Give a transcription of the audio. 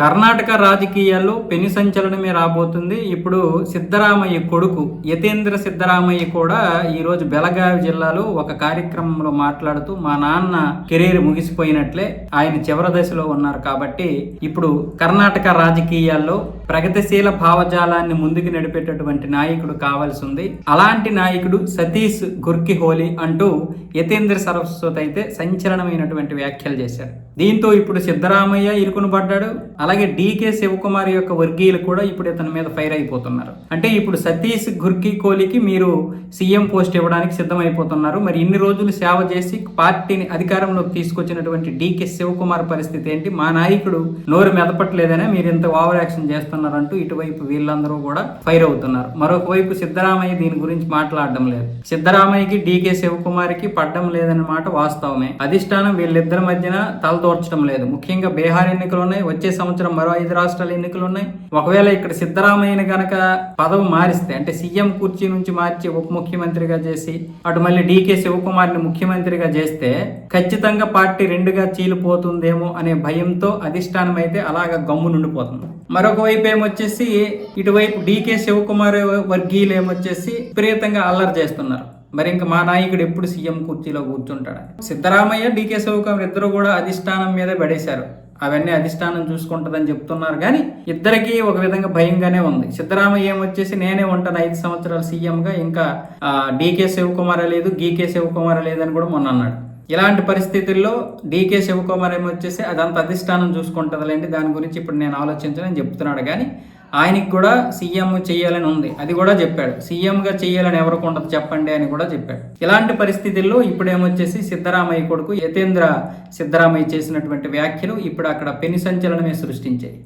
కర్ణాటక రాజకీయాల్లో పెను సంచలనమే రాబోతుంది. ఇప్పుడు సిద్ధరామయ్య కొడుకు యతేంద్ర సిద్ధరామయ్య కూడా ఈరోజు బెలగావి జిల్లాలో ఒక కార్యక్రమంలో మాట్లాడుతూ మా నాన్న కెరీర్ ముగిసిపోయినట్లే ఆయన చివరి దశలో ఉన్నారు కాబట్టి ఇప్పుడు కర్ణాటక రాజకీయాల్లో ప్రగతిశీల భావజాలాన్ని ముందుకు నడిపేటటువంటి నాయకుడు కావాల్సి ఉంది. అలాంటి నాయకుడు సతీష్ గుర్కిహోలీ అంటూ యతేంద్ర సరస్వతి అయితే సంచలనమైనటువంటి వ్యాఖ్యలు చేశారు. దీంతో ఇప్పుడు సిద్ధరామయ్య ఇరుకును పడ్డాడు. అలాగే డీకే శివకుమార్ యొక్క వర్గీయులు కూడా ఇప్పుడు ఇతని మీద ఫైర్ అయిపోతున్నారు. అంటే ఇప్పుడు సతీష్ గుర్కి కోహ్లీకి మీరు సీఎం పోస్ట్ ఇవ్వడానికి సిద్ధమైపోతున్నారు. మరి ఇన్ని రోజులు సేవ చేసి పార్టీని అధికారంలోకి తీసుకొచ్చినటువంటి డీకే శివకుమార్ పరిస్థితి ఏంటి? మా నాయకుడు నోరు మెదపట్లేదనే మీరు ఇంత ఓవర్ యాక్షన్ చేస్తున్నారంటూ ఇటువైపు వీళ్ళందరూ కూడా ఫైర్ అవుతున్నారు. మరొకవైపు సిద్ధరామయ్య దీని గురించి మాట్లాడడం లేదు. సిద్ధరామయ్యకి డీకే శివకుమార్కి పడ్డం లేదన్న మాట వాస్తవమే. అధిష్టానం వీళ్ళిద్దరి మధ్యన తలదోర్చడం లేదు. ముఖ్యంగా బీహార్ ఎన్నికలోనే వచ్చే సంవత్సరం మరో ఐదు రాష్ట్రాల ఎన్నికలు ఉన్నాయి ఒకవేళ ఇక్కడ సిద్ధరామయ్యని గనక పదవి మారిస్తే అంటే సీఎం కుర్చీ నుంచి మార్చి ఉప ముఖ్యమంత్రిగా చేసి అటు మళ్ళీ డీకే శివకుమార్ని ముఖ్యమంత్రిగా చేస్తే ఖచ్చితంగా పార్టీ రెండుగా చీలిపోతుందేమో అనే భయంతో అధిష్టానం అయితే అలాగ గమ్ము నుండిపోతుంది. మరొక వైపు ఏమొచ్చేసి ఇటువైపు డీకే శివకుమార్ వర్గీయులు ఏమొచ్చేసి విపరీతంగా అల్లరి చేస్తున్నారు. మరి ఇంకా మా నాయకుడు ఎప్పుడు సీఎం కుర్చీలో కూర్చుంటాడు? సిద్ధరామయ్య డీకే శివకుమార్ ఇద్దరు కూడా అధిష్టానం మీద పడేశారు. అవన్నీ అధిష్టానం చూసుకుంటుందని చెప్తున్నారు. కానీ ఇద్దరికి ఒక విధంగా భయంగానే ఉంది. సిద్ధరామయ్య ఏమొచ్చేసి నేనే ఉంటాను ఐదు సంవత్సరాలు సీఎంగా. ఇంకా డీకే శివకుమార్ లేదు గీకే శివకుమార్ లేదని కూడా మొన్న అన్నాడు. ఇలాంటి పరిస్థితుల్లో డీకే శివకుమార్ ఏమొచ్చేసి అదంతా అధిష్టానం చూసుకుంటుందిలేండి. దాని గురించి ఇప్పుడు నేను ఆలోచించనని చెప్తున్నాడు. కానీ ఆయనకి కూడా సీఎం చేయాలని ఉంది. అది కూడా చెప్పాడు. సీఎంగా చేయాలని ఎవరికి ఉండదు చెప్పండి అని కూడా చెప్పాడు. ఇలాంటి పరిస్థితుల్లో ఇప్పుడేమొచ్చేసి సిద్ధరామయ్య కొడుకు యతేంద్ర సిద్ధరామయ్య చేసినటువంటి వ్యాఖ్యలు ఇప్పుడు అక్కడ పెను సంచలనమే సృష్టించాయి.